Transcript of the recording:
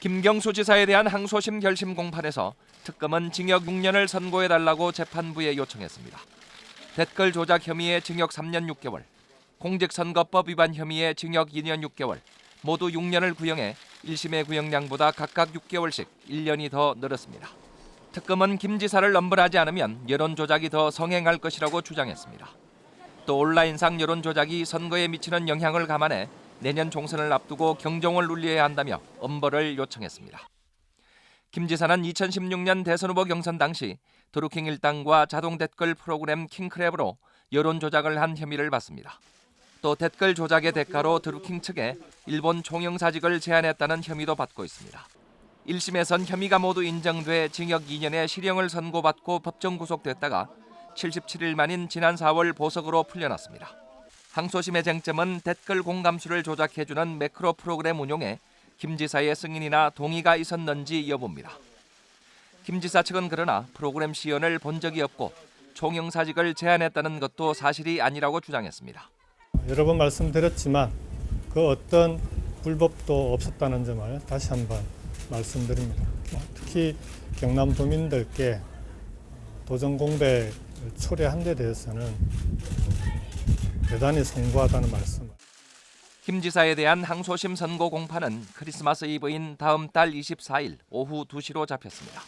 김경수 지사에 대한 항소심 결심 공판에서 특검은 징역 6년을 선고해달라고 재판부에 요청했습니다. 댓글 조작 혐의의 징역 3년 6개월, 공직선거법 위반 혐의의 징역 2년 6개월, 모두 6년을 구형해 1심의 구형량보다 각각 6개월씩 1년이 더 늘었습니다. 특검은 김 지사를 엄벌하지 않으면 여론 조작이 더 성행할 것이라고 주장했습니다. 또 온라인상 여론 조작이 선거에 미치는 영향을 감안해 내년 총선을 앞두고 경종을 울려야 한다며 엄벌을 요청했습니다. 김 지사는 2016년 대선 후보 경선 당시 드루킹 일당과 자동 댓글 프로그램 킹크랩으로 여론 조작을 한 혐의를 받습니다. 또 댓글 조작의 대가로 드루킹 측에 일본 총영사직을 제안했다는 혐의도 받고 있습니다. 1심에선 혐의가 모두 인정돼 징역 2년의 실형을 선고받고 법정 구속됐다가 77일 만인 지난 4월 보석으로 풀려났습니다. 항소심의 쟁점은 댓글 공감수를 조작해주는 매크로 프로그램 운용에 김 지사의 승인이나 동의가 있었는지 여부입니다. 김 지사 측은 그러나 프로그램 시연을 본 적이 없고 총영사직을 제안했다는 것도 사실이 아니라고 주장했습니다. 여러 번 말씀드렸지만 그 어떤 불법도 없었다는 점을 다시 한번 말씀드립니다. 특히 경남 도민들께 도전 공백을 초래한 데 대해서는 대단히 송구하다는 말씀. 김 지사에 대한 항소심 선고 공판은 크리스마스 이브인 다음 달 24일 오후 2시로 잡혔습니다.